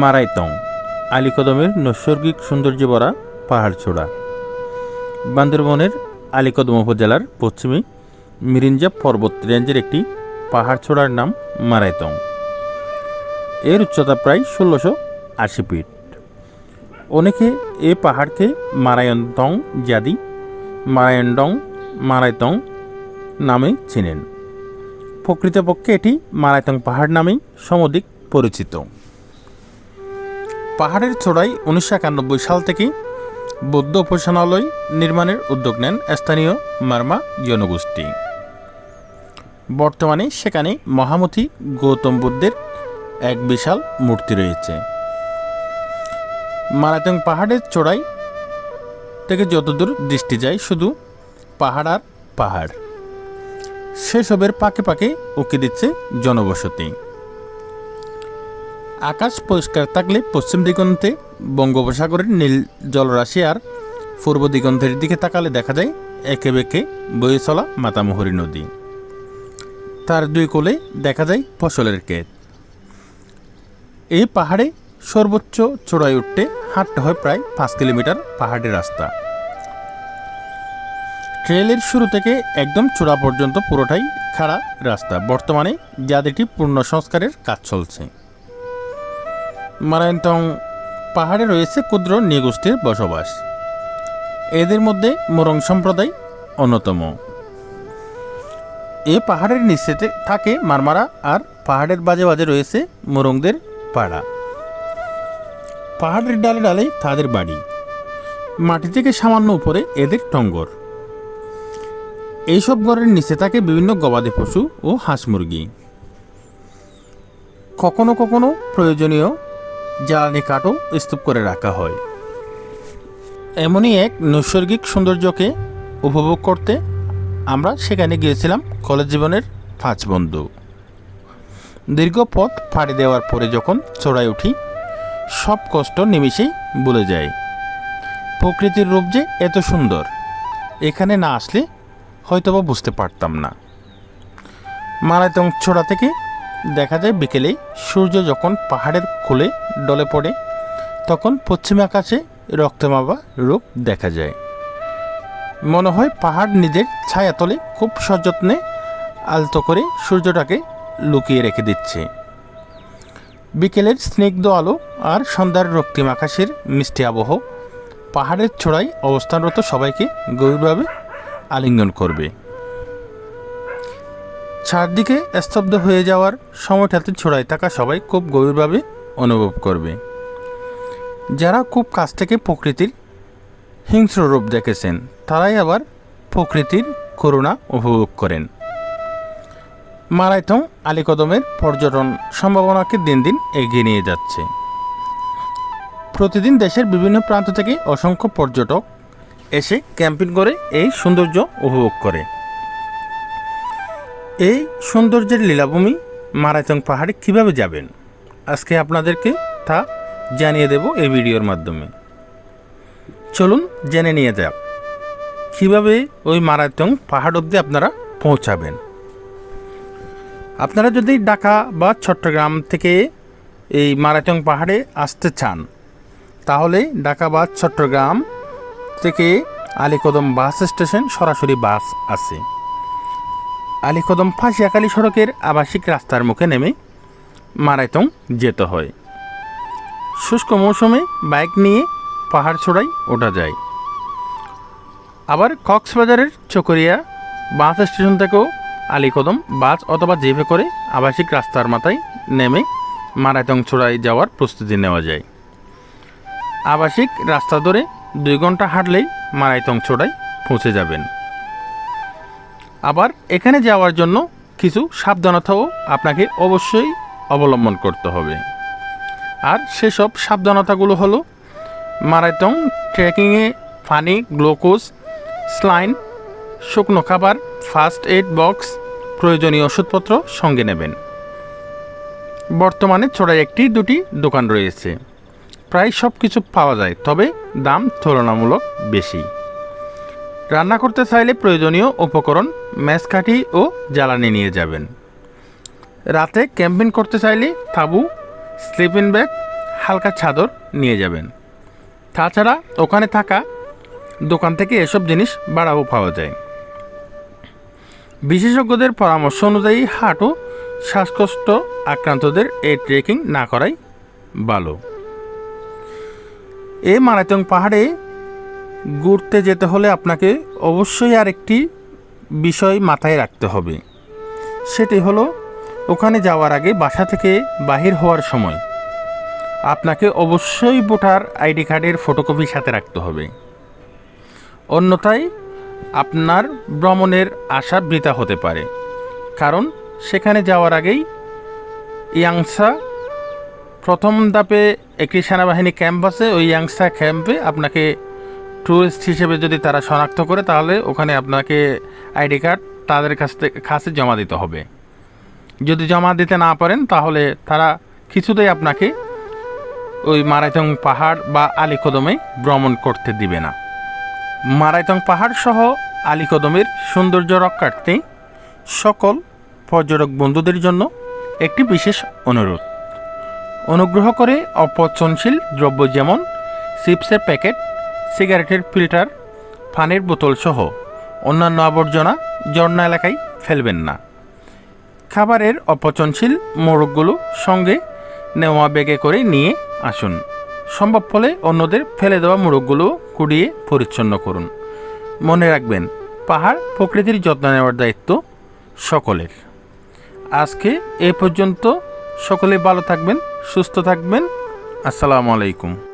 মারাইতং। আলীকদমের নৈসর্গিক সৌন্দর্য ভরা পাহাড়ছোড়া বান্দরবনের আলীকদম উপজেলার পশ্চিমে মিরিঞ্জা পর্বত রেঞ্জের একটি পাহাড়ছোড়ার নাম মারাইতং। এর উচ্চতা প্রায় ষোলোশো আশি ফিট। অনেকে এ পাহাড়কে মারায়ন্তং জাদি মারায়ন্ডং মারাইতং নামে চেনেন। প্রকৃতপক্ষে এটি মারাইতং পাহাড় নামেই সমধিক পরিচিত। পাহাড়ের চূড়ায় উনিশশো একানব্বই সাল থেকে বৌদ্ধ উপাসনালয় নির্মাণের উদ্যোগ নেন স্থানীয় মার্মা জনগোষ্ঠী। বর্তমানে সেখানে মহামতি গৌতম বুদ্ধের এক বিশাল মূর্তি রয়েছে। মারাতং পাহাড়ের চূড়ায় থেকে যতদূর দৃষ্টি যায় শুধু পাহাড় আর পাহাড়। সেসবের পাকে পাকে উকি দিচ্ছে জনবসতি। আকাশ পরিষ্কার থাকলে পশ্চিম দিগন্তে বঙ্গোপসাগরের নীল জলরাশি আর পূর্ব দিগন্তের দিকে তাকালে দেখা যায় একে বেঁকে বয়ে চলা মাতামুহুরী নদী। তার দুই কোলে দেখা যায় ফসলের ক্ষেত। এই পাহাড়ে সর্বোচ্চ চূড়ায় উঠতে হাঁটতে হয় প্রায় পাঁচ কিলোমিটার পাহাড়ি রাস্তা। ট্রেলের শুরু থেকে একদম চূড়া পর্যন্ত পুরোটাই খাড়া রাস্তা। বর্তমানে জাতিটি পূর্ণ সংস্কারের কাজ চলছে। মারায়ন্তং পাহাড়ে রয়েছে ক্ষুদ্র নৃগোষ্ঠীর বসবাস। এদের মধ্যে মোরং সম্প্রদায় অন্যতম। এ পাহাড়ের নিচেতে থাকে মারমারা আর পাহাড়ের বাজে বাজে রয়েছে মোরংদের পাড়া। পাহাড়ের ডালে ডালে তাদের বাড়ি। মাটি থেকে সামান্য উপরে এদের টঙ্গর। এইসব ঘরের নিচে থাকে বিভিন্ন গবাদি পশু ও হাঁস মুরগি। কখনো কখনো প্রয়োজনীয় জ্বালানি কাঠও স্তূপ করে রাখা হয়। এমনই এক নৈসর্গিক সৌন্দর্যকে উপভোগ করতে আমরা সেখানে গিয়েছিলাম কলেজ জীবনের পাঁচ বন্ধু। দীর্ঘ পথ পাড়ি দেওয়ার পরে যখন চড়াই উঠি, সব কষ্ট নিমিষেই ভুলে যায় প্রকৃতির রূপ যে এত সুন্দর, এখানে না আসলে হয়তোবা বুঝতে পারতাম না। মারাতং ছোড়া থেকে দেখা যায় বিকেলে সূর্য যখন পাহাড়ের কোলে ডলে পড়ে, তখন পশ্চিম আকাশে রক্তমাবা রূপ দেখা যায়। মনে হয় পাহাড় নিজের ছায়াতলে খুব সযত্নে আলতো করে সূর্যটাকে লুকিয়ে রেখে দিচ্ছে। বিকেলের স্নিগ্ধ আলো আর সন্ধ্যার রক্তিম আকাশের মিষ্টি আবহ পাহাড়ের চূড়ায় অবস্থানরত সবাইকে গভীরভাবে আলিঙ্গন করবে। চারদিকে স্তব্ধ হয়ে যাওয়ার সময়টাতে ছড়াই থাকা সবাই খুব গভীরভাবে অনুভব করবে। যারা খুব কাছ থেকে প্রকৃতির হিংস্র রূপ দেখেছেন, তারাই আবার প্রকৃতির করুণা উপভোগ করেন। মারাইথং আলীকদমের পর্যটন সম্ভাবনাকে দিন দিন এগিয়ে নিয়ে যাচ্ছে। প্রতিদিন দেশের বিভিন্ন প্রান্ত থেকে অসংখ্য পর্যটক এসে ক্যাম্পিং করে এই সৌন্দর্য উপভোগ করে। এই সৌন্দর্যের লীলাভূমি মারাথন পাহাড়ে কীভাবে যাবেন? আজকে আপনাদেরকে তা জানিয়ে দেব এই ভিডিওর মাধ্যমে। চলুন জেনে নিয়ে যাক, কীভাবে ওই মারাথন পাহাড় অবধি আপনারা পৌঁছাবেন? আপনারা যদি ঢাকা বা চট্টগ্রাম থেকে এই মারাথন পাহাড়ে আসতে চান, তাহলে ঢাকা বা চট্টগ্রাম থেকে আলীকদম বাস স্টেশন সরাসরি বাস আছে। আলীকদম ফাঁসিয়াখালী সড়কের আবাসিক রাস্তার মুখে নেমে মারাইতং যেতে হয়। শুষ্ক মৌসুমে বাইক নিয়ে পাহাড় চড়াই ওঠা যায়। আবার কক্সবাজারের চকরিয়া বাস স্টেশন থেকেও আলীকদম বাস অথবা জিপে করে আবাসিক রাস্তার মাথায় নেমে মারাইতং চূড়ায় যাওয়ার প্রস্তুতি নেওয়া যায়। আবাসিক রাস্তা ধরে দুই ঘণ্টা হাঁটলেই মারাইতং চূড়ায় পৌঁছে যাবেন। আবার এখানে যাওয়ার জন্য কিছু সাবধানতাও আপনাকে অবশ্যই অবলম্বন করতে হবে। আর সেসব সাবধানতাগুলো হলো মারাথন ট্রেকিংয়ে পানি, গ্লুকোজ, স্লাইন, শুকনো খাবার ফার্স্ট এইড বক্স, প্রয়োজনীয় ওষুধপত্র সঙ্গে নেবেন। বর্তমানে চড়াই একটি দুটি দোকান রয়েছে। প্রায় সব কিছু পাওয়া যায়, তবে দাম তুলনামূলক বেশি। রান্না করতে চাইলে প্রয়োজনীয় উপকরণ ম্যাসকাঠি ও জ্বালানি নিয়ে যাবেন। রাতে ক্যাম্পিং করতে চাইলে তাঁবু স্লিপিং ব্যাগ হালকা চাদর নিয়ে যাবেন। তাছাড়া ওখানে থাকা দোকান থেকে এসব জিনিস ভাড়াও পাওয়া যায়। বিশেষজ্ঞদের পরামর্শ অনুযায়ী হার্ট ও শ্বাসকষ্ট আক্রান্তদের এই ট্রেকিং না করাই ভালো। এই মারাতং পাহাড়ে ঘুরতে যেতে হলে আপনাকে অবশ্যই আরেকটি বিষয় মাথায় রাখতে হবে। সেটি হলো, ওখানে যাওয়ার আগে বাসা থেকে বাহির হওয়ার সময় আপনাকে অবশ্যই ভোটার আইডি কার্ডের ফটোকপি সাথে রাখতে হবে। অন্যথায় আপনার ভ্রমণের আশা বৃথা হতে পারে। কারণ সেখানে যাওয়ার আগেই ইয়াংসা প্রথম ধাপে একটি সেনাবাহিনী ক্যাম্প আছে ওই ইয়াংসা ক্যাম্পে আপনাকে ট্যুরিস্ট হিসেবে যদি তারা শনাক্ত করে, তাহলে ওখানে আপনাকে আইডি কার্ড তাদের কাছ থেকে কাছে জমা দিতে হবে। যদি জমা দিতে না পারেন, তাহলে তারা কিছুতেই আপনাকে ওই মারাইতং পাহাড় বা আলিকদমে ভ্রমণ করতে দিবে না। মারাইতং পাহাড় সহ আলিকদমের সৌন্দর্য রক্ষার্থে সকল পর্যটক বন্ধুদের জন্য একটি বিশেষ অনুরোধ। অনুগ্রহ করে অপচনশীল দ্রব্য যেমন চিপসের প্যাকেট সিগারেটের ফিল্টার, পানির বোতল সহ অন্যান্য আবর্জনা ঝর্ণা এলাকায় ফেলবেন না। খাবারের অপচনশীল মোড়কগুলো সঙ্গে নেওয়া ব্যাগে করে নিয়ে আসুন। সম্ভব হলে অন্যদের ফেলে দেওয়া মোড়কগুলো কুড়িয়ে পরিচ্ছন্ন করুন। মনে রাখবেন, পাহাড় প্রকৃতির যত্ন নেওয়ার দায়িত্ব সকলের। আজকে এ পর্যন্ত সকলে ভালো থাকবেন, সুস্থ থাকবেন। আসসালামু আলাইকুম।